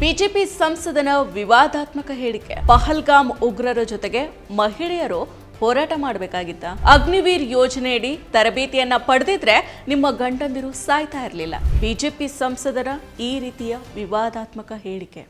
BJP ಸಂಸದನ ವಿವಾದಾತ್ಮಕ ಹೇಳಿಕೆ. ಪಹಲ್ಗಾಮ್ ಉಗ್ರರ ಜೊತೆಗೆ ಮಹಿಳೆಯರು ಹೋರಾಟ ಮಾಡಬೇಕಾಗಿತ್ತ. ಅಗ್ನಿವೀರ್ ಯೋಜನೆಯಡಿ ತರಬೇತಿಯನ್ನ ಪಡೆದಿದ್ರೆ ನಿಮ್ಮ ಗಂಡಂದಿರು ಸಾಯ್ತಾ ಇರಲಿಲ್ಲ. ಬಿಜೆಪಿ ಸಂಸದರ ಈ ರೀತಿಯ ವಿವಾದಾತ್ಮಕ ಹೇಳಿಕೆ.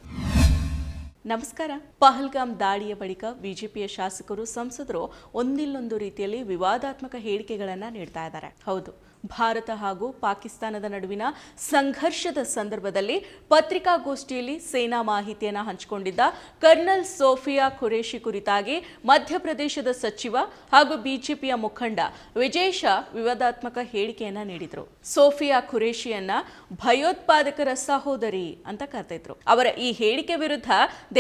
ನಮಸ್ಕಾರ. ಪಹಲ್ಗಾಮ್ ದಾಳಿಯ ಬಳಿಕ ಬಿಜೆಪಿಯ ಶಾಸಕರು ಸಂಸದರು ಒಂದಿಲ್ಲೊಂದು ರೀತಿಯಲ್ಲಿ ವಿವಾದಾತ್ಮಕ ಹೇಳಿಕೆಗಳನ್ನ ನೀಡ್ತಾ ಇದ್ದಾರೆ. ಹೌದು, ಭಾರತ ಹಾಗೂ ಪಾಕಿಸ್ತಾನದ ನಡುವಿನ ಸಂಘರ್ಷದ ಸಂದರ್ಭದಲ್ಲಿ ಪತ್ರಿಕಾಗೋಷ್ಠಿಯಲ್ಲಿ ಸೇನಾ ಮಾಹಿತಿಯನ್ನು ಹಂಚಿಕೊಂಡಿದ್ದ ಕರ್ನಲ್ ಸೋಫಿಯಾ ಖುರೇಶಿ ಕುರಿತಾಗಿ ಮಧ್ಯಪ್ರದೇಶದ ಸಚಿವ ಹಾಗೂ ಬಿಜೆಪಿಯ ಮುಖಂಡ ವಿಜೇಶ ವಿವಾದಾತ್ಮಕ ಹೇಳಿಕೆಯನ್ನ ನೀಡಿದರು. ಸೋಫಿಯಾ ಖುರೇಶಿಯನ್ನ ಭಯೋತ್ಪಾದಕರ ಸಹೋದರಿ ಅಂತ ಕರೆದಿದ್ರು. ಅವರ ಈ ಹೇಳಿಕೆ ವಿರುದ್ಧ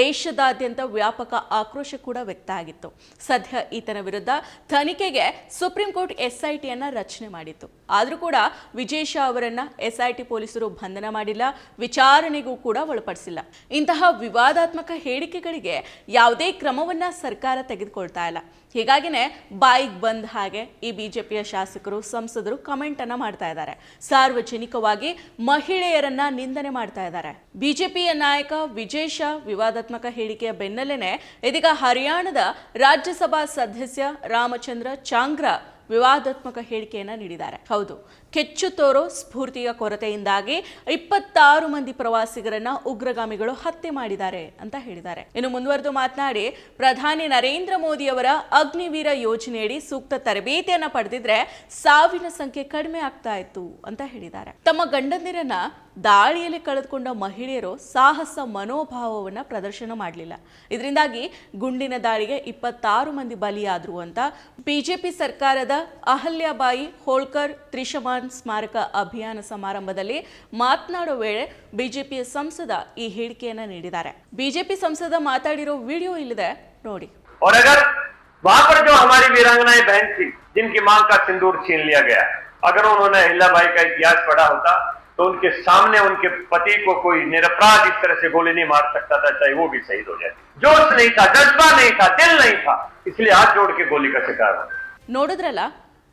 ದೇಶದಾದ್ಯಂತ ವ್ಯಾಪಕ ಆಕ್ರೋಶ ಕೂಡ ವ್ಯಕ್ತ ಆಗಿತ್ತು. ಸದ್ಯ ಈತನ ವಿರುದ್ಧ ತನಿಖೆಗೆ ಸುಪ್ರೀಂ ಕೋರ್ಟ್ ಎಸ್ಐಟಿಯನ್ನ ರಚನೆ ಮಾಡಿತ್ತು. ಆದರೂ ಕೂಡ ವಿಜೇಶ ಅವರನ್ನ ಎಸ್ಐಟಿ ಪೊಲೀಸರು ಬಂಧನ ಮಾಡಿಲ್ಲ, ವಿಚಾರಣೆಗೂ ಕೂಡ ಒಳಪಡಿಸಿಲ್ಲ. ಇಂತಹ ವಿವಾದಾತ್ಮಕ ಹೇಳಿಕೆಗಳಿಗೆ ಯಾವುದೇ ಕ್ರಮವನ್ನ ಸರ್ಕಾರ ತೆಗೆದುಕೊಳ್ತಾ ಇಲ್ಲ. ಹೀಗಾಗಿನೇ ಬಾಯಿಗೆ ಬಂದ ಹಾಗೆ ಈ ಬಿಜೆಪಿಯ ಶಾಸಕರು, ಸಂಸದರು ಕಮೆಂಟ್ ಅನ್ನ ಮಾಡ್ತಾ ಇದ್ದಾರೆ. ಸಾರ್ವಜನಿಕವಾಗಿ ಮಹಿಳೆಯರನ್ನ ನಿಂದನೆ ಮಾಡ್ತಾ ಇದ್ದಾರೆ. ಬಿಜೆಪಿಯ ನಾಯಕ ವಿಜಯ್ ಶಾ ವಿವಾದಾತ್ಮಕ ಹೇಳಿಕೆಯ ಬೆನ್ನಲ್ಲೇನೆ ಇದೀಗ ಹರಿಯಾಣದ ರಾಜ್ಯಸಭಾ ಸದಸ್ಯ ರಾಮಚಂದ್ರ ಚಾಂಗ್ರಾ ವಿವಾದಾತ್ಮಕ ಹೇಳಿಕೆಯನ್ನ ನೀಡಿದ್ದಾರೆ. ಹೌದು ಕೆಚ್ಚು ತೋರೋ ಸ್ಫೂರ್ತಿಯ ಕೊರತೆಯಿಂದಾಗಿ ಇಪ್ಪತ್ತಾರು ಮಂದಿ ಪ್ರವಾಸಿಗರನ್ನ ಉಗ್ರಗಾಮಿಗಳು ಹತ್ಯೆ ಮಾಡಿದ್ದಾರೆ ಅಂತ ಹೇಳಿದ್ದಾರೆ. ಇನ್ನು ಮುಂದುವರೆದು ಮಾತನಾಡಿ, ಪ್ರಧಾನಿ ನರೇಂದ್ರ ಮೋದಿ ಅವರ ಅಗ್ನಿವೀರ ಯೋಜನೆಯಡಿ ಸೂಕ್ತ ತರಬೇತಿಯನ್ನ ಪಡೆದಿದ್ರೆ ಸಾವಿನ ಸಂಖ್ಯೆ ಕಡಿಮೆ ಆಗ್ತಾ ಇತ್ತು ಅಂತ ಹೇಳಿದ್ದಾರೆ. ತಮ್ಮ ಗಂಡಂದಿರನ್ನ ದಾಳಿಯಲ್ಲಿ ಕಳೆದುಕೊಂಡ ಮಹಿಳೆಯರು ಸಾಹಸ ಮನೋಭಾವವನ್ನ ಪ್ರದರ್ಶನ ಮಾಡಲಿಲ್ಲ. ಇದರಿಂದಾಗಿ ಗುಂಡಿನ ದಾಳಿಗೆ ಇಪ್ಪತ್ತಾರು ಮಂದಿ ಬಲಿಯಾದ್ರು ಅಂತ ಬಿಜೆಪಿ ಸರ್ಕಾರದ ಅಹಲ್ಯಾಬಾಯಿ ಹೋಳ್ಕರ್ ತ್ರಿಶಮಾನ್ ಸ್ಮಾರಕ ಅಭಿಯಾನ ಸಮಾರಂಭದಲ್ಲಿ ಮಾತನಾಡೋ ವೇಳೆ ಬಿಜೆಪಿಯ ಸಂಸದ ಈ ಹೇಳಿಕೆಯನ್ನ ನೀಡಿದ್ದಾರೆ ಬಿಜೆಪಿ ಸಂಸದ ಮಾತಾಡಿರೋ ವಿಡಿಯೋ ಇಲ್ಲಿದೆ ನೋಡಿ और अगर वहां पर जो हमारी वीरांगनाएं बहन थी जिनकी मांग का सिंदूर छीन लिया गया अगर उन्होंने अहिल्याबाई का इतिहास पढ़ा होता तो उनके सामने उनके पति को कोई निरपराध इस तरह से गोली नहीं मार सकता था चाहे वो भी शहीद हो जाए जोश नहीं था जज्बा नहीं था दिल नहीं था इसलिए हाथ जोड़ के गोली का शिकार हो ನೋಡಿದ್ರಲ್ಲ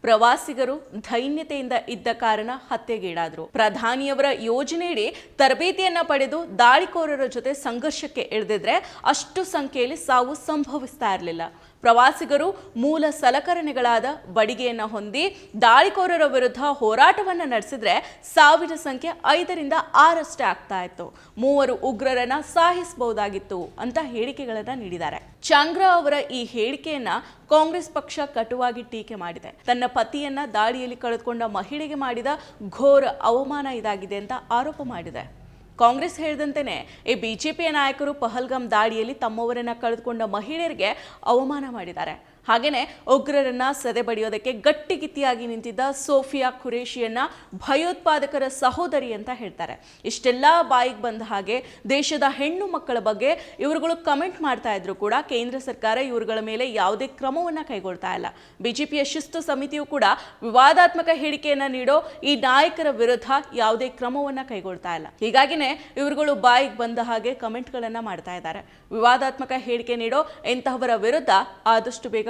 ಪ್ರವಾಸಿಗರು ಧೈನ್ಯತೆಯಿಂದ ಇದ್ದ ಕಾರಣ ಹತ್ಯೆಗೀಡಾದರು. ಪ್ರಧಾನಿಯವರ ಯೋಜನೆಯಡಿ ತರಬೇತಿಯನ್ನ ಪಡೆದು ದಾಳಿಕೋರರ ಜೊತೆ ಸಂಘರ್ಷಕ್ಕೆ ಇಳಿದಿದ್ರೆ ಅಷ್ಟು ಸಂಖ್ಯೆಯಲ್ಲಿ ಸಾವು ಸಂಭವಿಸ್ತಾ ಇರಲಿಲ್ಲ. ಪ್ರವಾಸಿಗರು ಮೂಲ ಸಲಕರಣೆಗಳಾದ ಬಡಿಗೆಯನ್ನು ಹೊಂದಿ ದಾಳಿಕೋರರ ವಿರುದ್ಧ ಹೋರಾಟವನ್ನು ನಡೆಸಿದ್ರೆ ಸಾವಿನ ಸಂಖ್ಯೆ ಐದರಿಂದ ಆರಷ್ಟೇ ಆಗ್ತಾ ಇತ್ತು. ಮೂವರು ಉಗ್ರರನ್ನ ಸಾಹಿಸಬಹುದಾಗಿತ್ತು ಅಂತ ಹೇಳಿಕೆಗಳನ್ನು ನೀಡಿದ್ದಾರೆ. ಚಾಂಗ್ರಾ ಅವರ ಈ ಹೇಳಿಕೆಯನ್ನ ಕಾಂಗ್ರೆಸ್ ಪಕ್ಷ ಕಟುವಾಗಿ ಟೀಕೆ ಮಾಡಿದೆ. ತನ್ನ ಪತಿಯನ್ನ ದಾಳಿಯಲ್ಲಿ ಕಳೆದುಕೊಂಡ ಮಹಿಳೆಗೆ ಮಾಡಿದ ಘೋರ ಅವಮಾನ ಇದಾಗಿದೆ ಅಂತ ಆರೋಪ ಮಾಡಿದೆ. ಕಾಂಗ್ರೆಸ್ ಹೇಳಿದಂತೆಯೇ ಈ ಬಿಜೆಪಿಯ ನಾಯಕರು ಪಹಲ್ಗಾಮ್ ದಾಳಿಯಲ್ಲಿ ತಮ್ಮವರನ್ನ ಕಳೆದುಕೊಂಡ ಮಹಿಳೆಯರಿಗೆ ಅವಮಾನ ಮಾಡಿದ್ದಾರೆ. ಹಾಗೇನೆ ಉಗ್ರರನ್ನ ಸದೆಬಡಿಯೋದಕ್ಕೆ ಗಟ್ಟಿಗಿತ್ತಿಯಾಗಿ ನಿಂತಿದ್ದ ಸೋಫಿಯಾ ಖುರೇಶಿಯನ್ನ ಭಯೋತ್ಪಾದಕರ ಸಹೋದರಿ ಅಂತ ಹೇಳ್ತಾರೆ. ಇಷ್ಟೆಲ್ಲ ಬಾಯಿಗೆ ಬಂದ ಹಾಗೆ ದೇಶದ ಹೆಣ್ಣು ಮಕ್ಕಳ ಬಗ್ಗೆ ಇವರುಗಳು ಕಮೆಂಟ್ ಮಾಡ್ತಾ ಇದ್ರು ಕೂಡ, ಕೇಂದ್ರ ಸರ್ಕಾರ ಇವರುಗಳ ಮೇಲೆ ಯಾವುದೇ ಕ್ರಮವನ್ನ ಕೈಗೊಳ್ತಾ ಇಲ್ಲ. ಬಿಜೆಪಿಯ ಶಿಸ್ತು ಸಮಿತಿಯು ಕೂಡ ವಿವಾದಾತ್ಮಕ ಹೇಳಿಕೆಯನ್ನ ನೀಡೋ ಈ ನಾಯಕರ ವಿರುದ್ಧ ಯಾವುದೇ ಕ್ರಮವನ್ನ ಕೈಗೊಳ್ತಾ ಇಲ್ಲ. ಹೀಗಾಗಿನೇ ಇವರುಗಳು ಬಾಯಿಗೆ ಬಂದ ಹಾಗೆ ಕಮೆಂಟ್ಗಳನ್ನ ಮಾಡ್ತಾ ಇದ್ದಾರೆ. ವಿವಾದಾತ್ಮಕ ಹೇಳಿಕೆ ನೀಡೋ ಇಂತಹವರ ವಿರುದ್ಧ ಆದಷ್ಟು ಬೇಗ